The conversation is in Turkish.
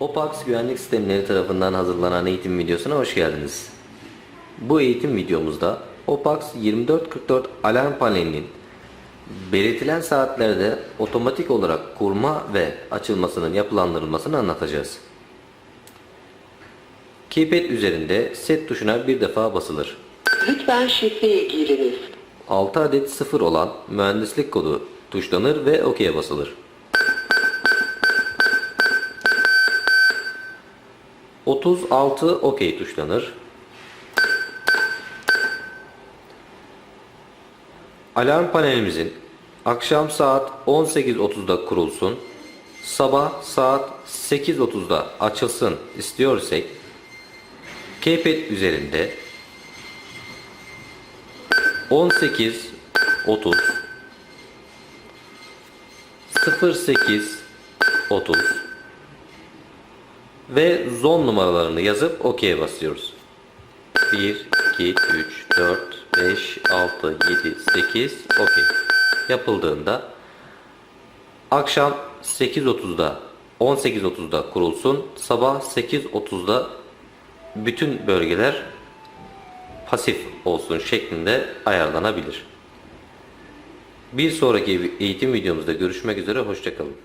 OPAX güvenlik sistemleri tarafından hazırlanan eğitim videosuna hoş geldiniz. Bu eğitim videomuzda OPAX 2444 alarm panelinin belirtilen saatlerde otomatik olarak kurma ve açılmasının yapılandırılmasını anlatacağız. Keypad üzerinde set tuşuna bir defa basılır. Lütfen şifreye giriniz. 6 adet 0 olan mühendislik kodu tuşlanır ve OK'ye basılır. ...36 OK tuşlanır. Alarm panelimizin akşam saat 18.30'da kurulsun, sabah saat 8.30'da açılsın istiyorsak, Keypad üzerinde 18 30 08 30 ve zon numaralarını yazıp OK'ye basıyoruz. 1 2 3 4 5 6 7 8 OK. Yapıldığında akşam 8.30'da 18.30'da kurulsun. Sabah 8.30'da bütün bölgeler pasif olsun şeklinde ayarlanabilir. Bir sonraki eğitim videomuzda görüşmek üzere hoşçakalın.